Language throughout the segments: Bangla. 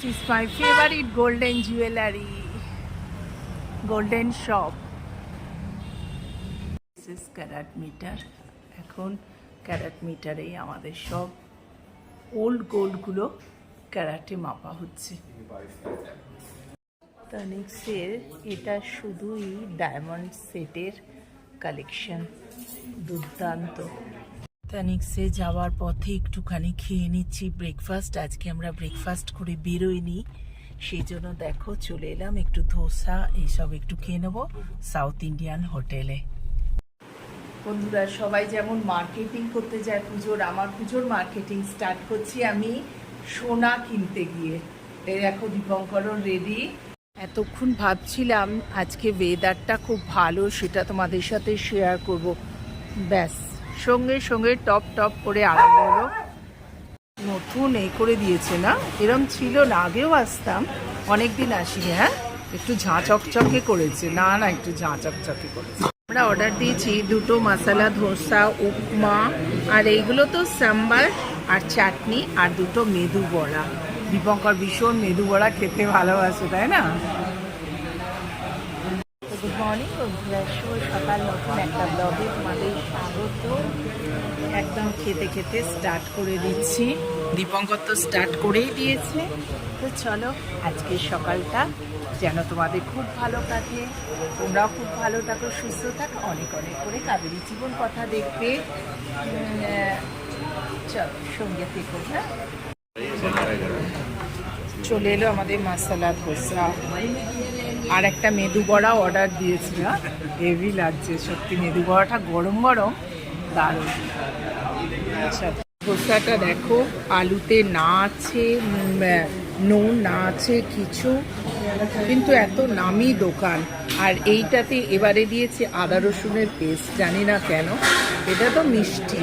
This is my favorite golden jewelry. Golden shop. This is carat meter এখন ক্যারাট মিটারেই আমাদের সব ওল্ড গোল্ডগুলো ক্যারাটে মাপা হচ্ছে তানিক্সের এটা শুধুই ডায়মন্ড সেটের কালেকশন দুর্দান্ত তানিক্সে যাওয়ার পথে একটুখানি খেয়ে নিচ্ছি ব্রেকফাস্ট আজকে আমরা ব্রেকফাস্ট করে বেরোইনি। সেই জন্য দেখো, চলে এলাম একটু ধোসা এইসব একটু খেয়ে নেব সাউথ ইন্ডিয়ান হোটেলে বন্ধুরা, সবাই যেমন মার্কেটিং করতে যায় পুজোর, আমার পুজোর মার্কেটিং স্টার্ট করছি আমি সোনা কিনতে গিয়ে। এই দেখো দীপঙ্করও রেডি এতক্ষণ ভাবছিলাম আজকে ওয়েদারটা খুব ভালো, সেটা তোমাদের সাথে শেয়ার করব। ব্যাস। সঙ্গে সঙ্গে টপ টপ করে আরম্ভ হলো। নতুন এই করে দিয়েছে না? এরম ছিল না, আগেও আসতাম। অনেক দিন আসিনি হ্যাঁ? একটু ঝাঁ চকচকে করেছে। না না, একটু ঝাঁ চকচকে করেছে। আমরা অর্ডার দিয়েছি দুটো মশলা, ধোসা, উপমা, আর এইগুলো তো সাম্বার আর চাটনি আর দুটো মেদু বড়া। দীপঙ্কর ভীষণ মেদু বড়া খেতে ভালোবাসে, তাই না? গুড মর্নিং বন্ধুরা সকাল নতুন একটা ব্লগে তোমাদের স্বাগত। একদম খেতে খেতে স্টার্ট করে দিচ্ছি। দীপঙ্কর তো স্টার্ট করেই দিয়েছে। তো চলো আজকের সকালটা যেন তোমাদের খুব ভালো কাটে। তোমরাও খুব ভালো থাকো, সুস্থ থাকো, অনেক অনেক করে কাবেরী জীবন কথা দেখবে। চলো, সঙ্গে থেকো হ্যাঁ? চলে এলো আমাদের মশলা ধোসা। আর একটা মেদু বড়া অর্ডার দিয়েছিলাম হেভি লাগছে, সত্যি মেদু বড়াটা গরম গরম, দারুণ। আচ্ছা ধোসাটা দেখো, আলুতে না আছে নুন না আছে, কিছু, কিন্তু এত নামি দোকান। আর এইটাতে এবারে দিয়েছে আদা রসুনের পেস্ট জানি না কেন। এটা তো মিষ্টি,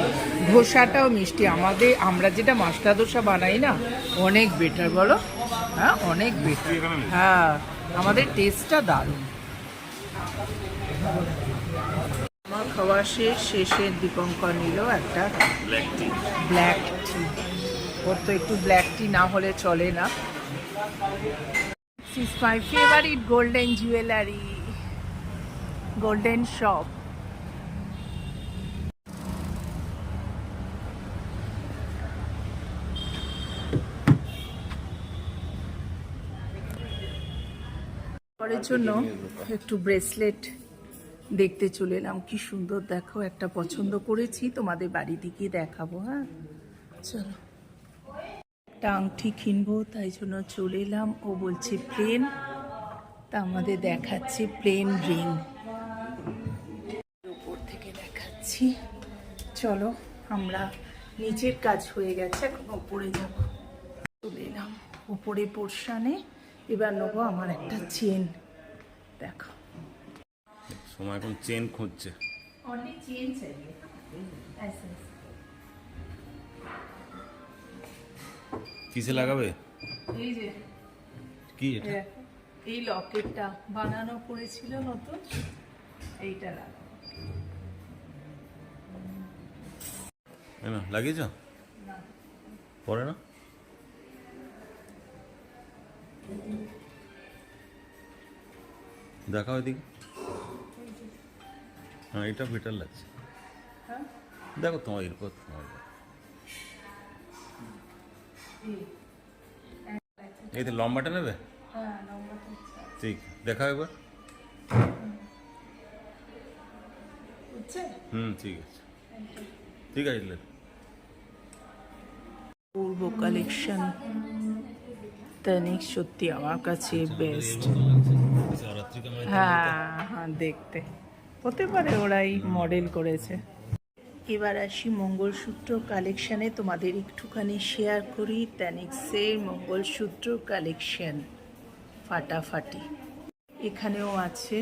ধোসাটাও মিষ্টি। আমাদের, আমরা যেটা মশলা ধোসা বানাই না, অনেক বেটার বলো? হ্যাঁ অনেক বেটার হ্যাঁ আমাদের টেস্টটা দারুণ। আমার খাওয়া শেষ শেষে দীপঙ্কর নিল একটা ব্ল্যাক টি ব্ল্যাক টি ওর তো একটু ব্ল্যাক টি না হলে চলে না। My favourite golden jewellery golden shop পরের জন্য একটু ব্রেসলেট দেখতে চলে এলাম। কি সুন্দর দেখো একটা পছন্দ করেছি তোমাদের বাড়ি দিকে দেখাবো হ্যাঁ? চলো। একটা আংটি কিনবো তাই জন্য চলে এলাম। ও বলছে প্লেন। তা আমাদের দেখাচ্ছে প্লেন রিং। উপর থেকে দেখাচ্ছি। চলো আমরা নিচের কাজ হয়ে গেছে এখন ওপরে যাব। চলে এলাম। উপরে পোর্শানে এবার নেব আমার একটা চেন। দেখো। সময় এখন চেন খুঁজছে। অনেক চেন চাইবে। কিসে লাগাবে? এই যে। কি এটা? এই লকেটটা বানানো করেছিল নতুন। এইটা লাগাবো। লাগিয়েছ? পরে না? দেখাও এদিকে। হ্যাঁ এটা বেটার লাগছে। হ্যাঁ? দেখো তোমার এরপর তোমার এই তো লম্বাটা নেবে? হ্যাঁ ঠিক দেখাও একবার। হুম ঠিক আছে। ঠিক আছে লে। পূর্ব কালেকশন তানিক সত্যি আমার কাছে বেস্ট হ্যাঁ হ্যাঁ দেখতে। হতে পারে ওরাই মডেল করেছে। এবার আসি মঙ্গলসূত্র কালেকশানে তোমাদের একটুখানি শেয়ার করি ট্যানিক্সের মঙ্গলসূত্র কালেকশন ফাটাফাটি। এখানেও আছে।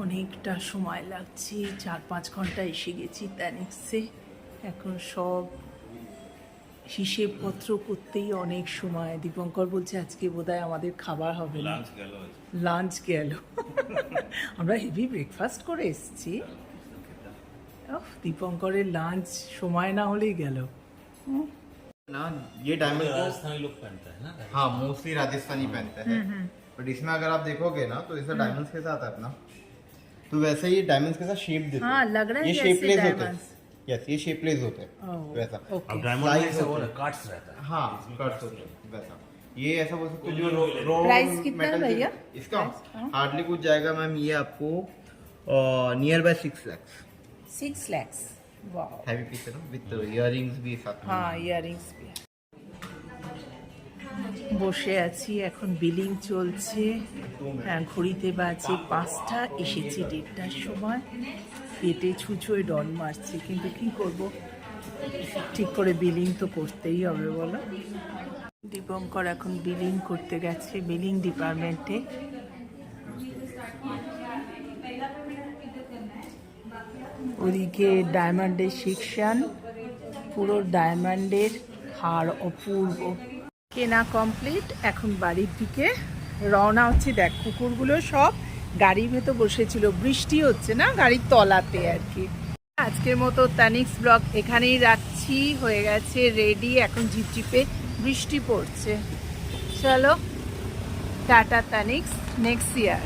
অনেকটা সময় লাগছে চার পাঁচ ঘন্টা এসে গেছি ট্যানিক্সে এখন সব হিসেবপত্র করতেই অনেক সময় দীপঙ্কর বলছে আজকে বোধহয় আমাদের খাবার হবে না লাঞ্চ গেল লাঞ্চ গেল আমরা হেভি ব্রেকফাস্ট করে এসেছি উফ, দীপঙ্করের লাঞ্চ সময় না হলেই গেল ना ये डायमंड को राजस्थानी लोग पहनता है ना हाँ मोस्टली राजस्थानी पहनते हैं बट इसमें अगर आप देखोगे ना तो इसे डायमंड्स के साथ है अपना तो वैसे ये डायमंड्स के साथ शेप देते हाँ, हैं हाँ, लग रहा है ये शेपलेस होते हैं। यस ये शेपलेस होते हैं। वैसा। अब डायमंड में ऐसा और कट्स रहता है। हाँ कट्स होते हैं। वैसा। ये ऐसा बोल सकते हो तो जो रो प्राइस कितना है भैया? इसका हार्डली कुछ जाएगा मैम ये आपको nearby 6 lakh 6 lakh wow heavy piece है ना विद इयररिंग्स भी साथ में। हाँ इयररिंग्स भी বসে আছি, এখন বিলিং চলছে। হ্যাঁ ঘড়িতে বাজে পাঁচটা, এসেছি দেড়টার সময়। পেটে ছুঁচোয় ডন মারছে, কিন্তু কি করব? ঠিক করে বিলিং তো করতেই হবে, বলো। দীপঙ্কর এখন বিলিং করতে গেছে, বিলিং ডিপার্টমেন্টে। ওদিকে ডায়মন্ডের সেকশন পুরো ডায়মন্ডের হার অপূর্ব। কেনা কমপ্লিট। এখন বাড়ির দিকে রওনা হচ্ছে। দেখ, কুকুরগুলো সব গাড়ির ভেতর বসেছিল। বৃষ্টি হচ্ছে না গাড়ির তলাতে আর কি। আজকের মতো তানিক্স ব্লক এখানেই রাখছি। হয়ে গেছে রেডি। এখন ঝিপঝিপে বৃষ্টি পড়ছে। চলো, টাটা তানিক্স। Next year.